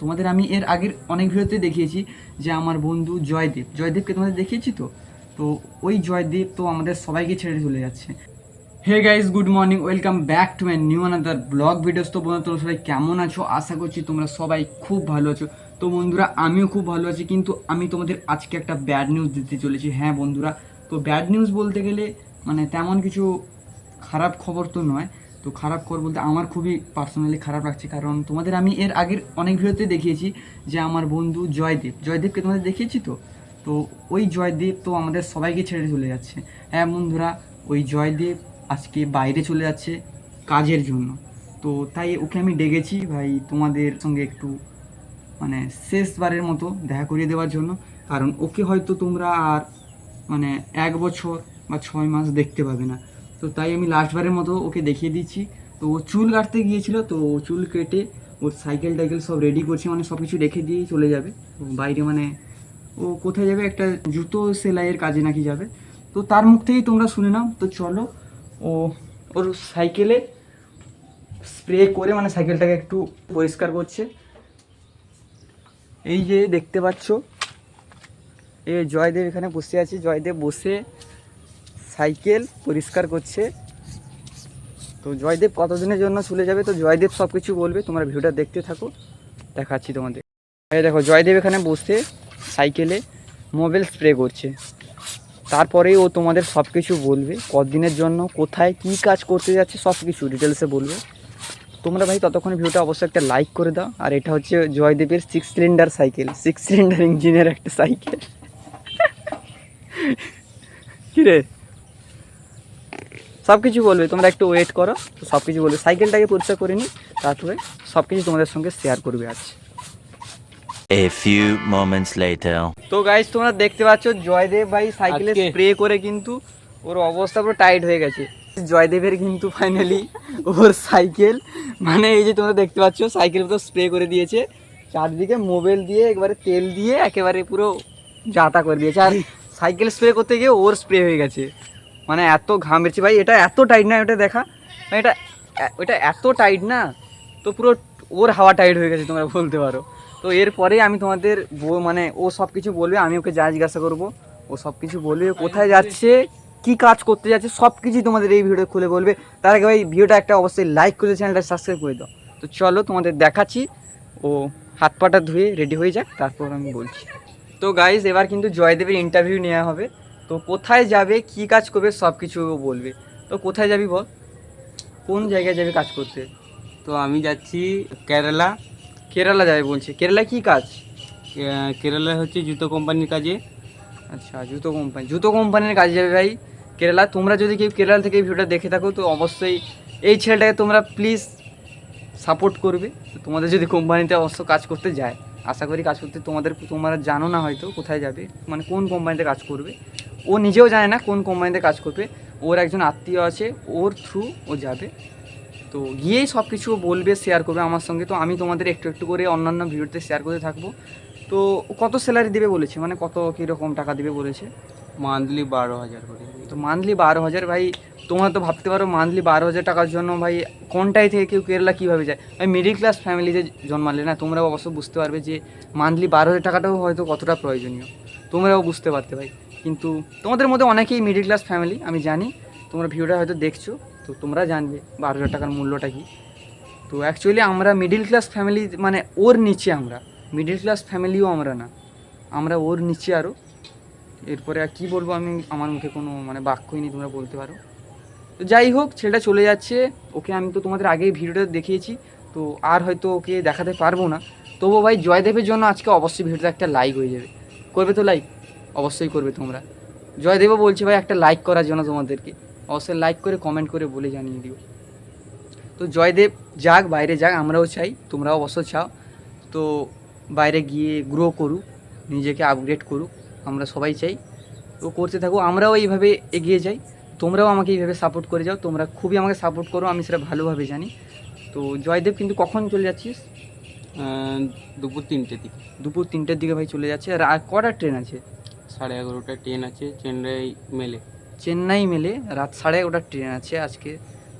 তোমাদের আমি এর আগের অনেক ভিডিওতে দেখিয়েছি যে আমার বন্ধু জয়দেব, জয়দেবকে তোমাদের দেখিয়েছি তো? তো ওই জয়দেব তো আমাদের সবাইকে ছেড়ে চলে যাচ্ছে। Hey guys good morning welcome back to my new another blog videos তো বন্ধুরা, তোমরা সবাই কেমন আছো? আশা করছি তোমরা সবাই খুব ভালো আছো। তো বন্ধুরা, আমিও খুব ভালো আছি, কিন্তু আমি তোমাদের আজকে একটা ব্যাড নিউজ দিতে চলেছি। হ্যাঁ বন্ধুরা, তো ব্যাড নিউজ বলতে গেলে মানে তেমন কিছু খারাপ খবর তো নয়। তো খারাপ খবর বলতে আমার খুবই পার্সোনালি খারাপ লাগছে, কারণ তোমাদের আমি এর আগের অনেক ভিডিওতে দেখিয়েছি যে আমার বন্ধু জয়দেব, জয়দেবকে তোমাদের দেখিয়েছি তো? তো ওই জয়দেব তো আমাদের সবাইকে ছেড়ে চলে যাচ্ছে। হ্যাঁ বন্ধুরা, ওই জয়দেব আজকে বাইরে চলে যাচ্ছে কাজের জন্য। তো তাই ওকে আমি ডেকেছি ভাই তোমাদের সঙ্গে একটু মানে শেষবারের মতো দেখা করিয়ে দেওয়ার জন্য। কারণ ওকে হয়তো তোমরা আর মানে এক বছর বা ছয় মাস দেখতে পাবে না। তো তাই আমি লাস্টবারের মতো ওকে দেখিয়ে দিচ্ছি। তো ও চুল কাটতে গিয়েছিল, তো ও চুল কেটে ওর সাইকেল টাইকেল সব রেডি করছে মানে সব কিছু রেখে দিয়ে চলে যাবে। বাইরে মানে ও কোথায় যাবে? একটা জুতো সেলাইয়ের কাজে নাকি যাবে। তো তার মুখ থেকেই তোমরা শুনে নাও। তো চলো, ও ওর সাইকেলে স্প্রে করে মানে সাইকেলটাকে একটু পরিষ্কার করছে। এই যে দেখতে পাচ্ছ, এ জয়দেব এখানে বসে আছে। জয়দেব বসে সাইকেল পরিষ্কার করছে। তো জয়দেব কতদিনের জন্য চলে যাবে? তো জয়দেব সব কিছু বলবে। তোমরা ভিডিওটা দেখতে থাকো। দেখাচ্ছি তোমাদের। এই দেখো, জয়দেব এখানে বসে সাইকেলে মোবাইল স্প্রে করছে। তারপরেই ও তোমাদের সব কিছু বলবে। কদিনের জন্য, কোথায়, কি কাজ করতে যাচ্ছে সব কিছু ডিটেলসে বলবে। তোমরা ভাই ততক্ষণ ভিডিওটা অবশ্যই একটা লাইক করে দাও। আর এটা হচ্ছে জয়দেবের six cylinder cycle six cylinder ইঞ্জিনের একটা সাইকেল কিরে সব কিছু বলবে তোমরা একটু ওয়েট করো তো সব কিছু বলবে। সাইকেলটাকে পরিষ্কার করে নিই তারপরে সব কিছু তোমাদের সঙ্গে শেয়ার করবে আজ। A few moments later. তো গাইজ তোমরা দেখতে পাচ্ছ জয়দেব ভাই সাইকেলে স্প্রে করে কিন্তু ওর অবস্থা পুরো টাইট হয়ে গেছে। জয়দেবের কিন্তু ফাইনালি ওর সাইকেল মানে এই যে তোমরা দেখতে পাচ্ছ সাইকেল তো স্প্রে করে দিয়েছে। চারদিকে মোবাইল দিয়ে একবারে তেল দিয়ে একেবারে পুরো যাতা করে দিয়েছে। আর সাইকেল স্প্রে করতে গিয়ে ওর স্প্রে হয়ে গেছে। মানে এত ঘাম বেরছে ভাই, এটা এত টাইট না ওটা দেখা। মানে এটা ওটা এত টাইট না, তো পুরো ওর হাওয়া টাইট হয়ে গেছে, তোমরা বলতে পারো। তো এরপরে আমি তোমাদের মানে ও সব কিছু বলবে, আমি ওকে যা জিজ্ঞাসা করব। ও সব কিছু বলবে কোথায় যাচ্ছে, কি কাজ করতে যাচ্ছে সব কিছুই তোমাদের এই ভিডিও খুলে বলবে। তার আগে ভাই ভিডিওটা একটা অবশ্যই লাইক করে চ্যানেলটা সাবস্ক্রাইব করে দাও। তো চলো, তোমাদের দেখাচ্ছি। ও হাত পাটা ধুয়ে রেডি হয়ে যাক, তারপর আমি বলছি। তো গাইজ এবার কিন্তু জয়দেবের ইন্টারভিউ নেওয়া হবে। তো কোথায় যাবে কি কাজ করবে সব কিছু বলবে। তো কোথায় যাবি বল? কোন জায়গায় যাবে কাজ করতে? তো আমি যাচ্ছি কেরালা। কেরালা যাবে বলছে। কেরালা কি কাজ? কেরালা হচ্ছে জুতো কোম্পানির কাজে। আচ্ছা জুতো কোম্পানি। জুতো কোম্পানির কাজে যাবে ভাই। কেরালা তোমরা যদি কেউ কেরালা থেকে ভিডিওটা দেখে থাকো তো অবশ্যই এই ছেলেটাকে তোমরা প্লিজ সাপোর্ট করবে। তোমাদের যদি কোম্পানিতে অবশ্য কাজ করতে যায় আশা করি কাজ করতে তোমাদের তোমরা জানো না হয়তো কোথায় যাবে মানে কোন কোম্পানিতে কাজ করবে। ও নিজেও জানে না কোন কোম্পানিতে কাজ করবে। ওর একজন আত্মীয় আছে ওর থ্রু ও যাবে। তো গিয়েই সব কিছু বলবে শেয়ার করবে আমার সঙ্গে। তো আমি তোমাদের একটু একটু করে অন্যান্য ভিডিওতে শেয়ার করতে থাকব। তো কত স্যালারি দেবে বলেছে? মানে কত কীরকম টাকা দেবে বলেছে? মান্থলি বারো হাজার করে। তো মান্থলি বারো হাজার ভাই তোমরা তো ভাবতে পারো মান্থলি বারো হাজার টাকার জন্য ভাই কোনটাই থেকে কেউ কেরালা কীভাবে যায়? ভাই মিডিল ক্লাস ফ্যামিলিতে জন্মালে না তোমরাও অবশ্য বুঝতে পারবে যে মান্থলি বারো হাজার টাকাটাও হয়তো কতটা প্রয়োজনীয়। তোমরাও বুঝতে পারতে ভাই। কিন্তু তোমাদের মধ্যে অনেকেই মিডিল ক্লাস ফ্যামিলি আমি জানি। তোমরা ভিডিওটা হয়তো দেখছ, তো তোমরা জানবে বারো হাজার টাকার মূল্যটা কী। তো অ্যাকচুয়ালি আমরা মিডিল ক্লাস ফ্যামিলি মানে ওর নিচে আমরা মিডিল ক্লাস ফ্যামিলিও আমরা না। আমরা ওর নিচে আরও এরপরে আর কী বলব আমি, আমার মুখে কোনো মানে বাক্যই নেই, তোমরা বলতে পারো। তো যাই হোক, ছেলেটা চলে যাচ্ছে। ওকে আমি তো তোমাদের আগেই ভিডিওটা দেখিয়েছি, তো আর হয়তো ওকে দেখাতে পারব না। তবুও ভাই, জয়দেবের জন্য আজকে অবশ্যই ভিডিওটা একটা লাইক হয়ে যাবে। করবে তো লাইক অবশ্যই করবে তোমরা। জয়দেবও বলছে ভাই একটা লাইক করার জন্য তোমাদেরকে। অবশ্যই লাইক করে কমেন্ট করে বলে জানিয়ে দিও। তো জয়দেব যাক বাইরে যাক আমরাও চাই তোমরাও অবশ্য চাও। তো বাইরে গিয়ে গ্রো করুক নিজেকে আপগ্রেড করুক আমরা সবাই চাই। তো করতে থাকো আমরাও এইভাবে এগিয়ে যাই। তোমরাও আমাকে এইভাবে সাপোর্ট করে যাও। তোমরা খুবই আমাকে সাপোর্ট করো আমি সেটা ভালোভাবে জানি। তো জয়দেব কিন্তু কখন চলে যাচ্ছিস? দুপুর তিনটের দিকে। দুপুর তিনটের দিকে ভাই চলে যাচ্ছে। আর আর কটা ট্রেন আছে? সাড়ে এগারোটা ট্রেন আছে, চেন্নাই মেলে। চেন্নাই মেলে, রাত সাড়ে এগারোটার ট্রেন আছে আজকে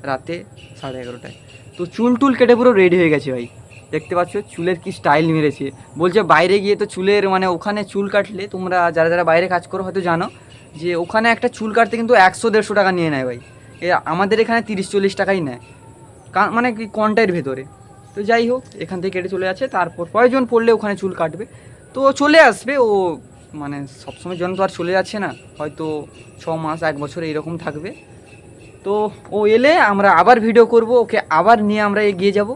রাতে সাড়ে এগারোটায়। তো চুল টুল কেটে পুরো রেডি হয়ে গেছে ভাই। দেখতে পাচ্ছ, চুলের কি স্টাইল মেরেছে। বলছে বাইরে গিয়ে তো চুলের মানে ওখানে চুল কাটলে তোমরা যারা যারা বাইরে কাজ করো হয়তো জানো, যে ওখানে একটা চুল কাটতে কিন্তু একশো দেড়শো টাকা নিয়ে নেয় ভাই। এ আমাদের এখানে তিরিশ চল্লিশ টাকাই নেয়। মানে কি কন্টাইয়ের ভেতরে। তো যাই হোক, এখান থেকে কেটে চলে যাচ্ছে। তারপর প্রয়োজন পড়লে ওখানে চুল কাটবে? তো চলে আসবে। ও মানে সবসময় জন্য তো আর চলে যাচ্ছে না। হয়তো ছ মাস এক বছর এইরকম থাকবে। তো ও এলে আমরা আবার ভিডিও করব ওকে আবার নিয়ে আমরা এগিয়ে যাব।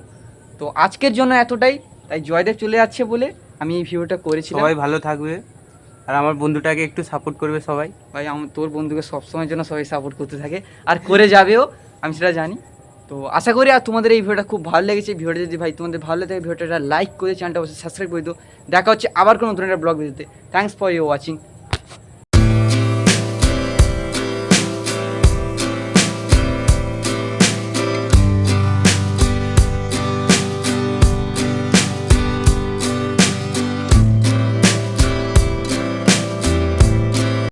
তো আজকের জন্য এতটাই। তাই জয়দেব চলে যাচ্ছে বলে আমি এই ভিডিওটা করেছি সবাই ভালো থাকবে। আর আমার বন্ধুটাকে একটু সাপোর্ট করবে সবাই। ভাই আমার তোর বন্ধুকে সবসময়ের জন্য সবাই সাপোর্ট করতে থাকে। আর করে যাবেও আমি সেটা জানি। তো আশা করি আর তোমাদের এই ভিডিওটা খুব ভালো লেগেছে। ভিডিওটা যদি ভাই তোমাদের ভালো লাগে, ভিডিওটা লাইক করে, চ্যানেলটা অবশ্যই সাবস্ক্রাইব করে দিও। দেখা হচ্ছে আবার কোনো নতুন একটা ব্লগ ভিডিওতে। Thanks for you watching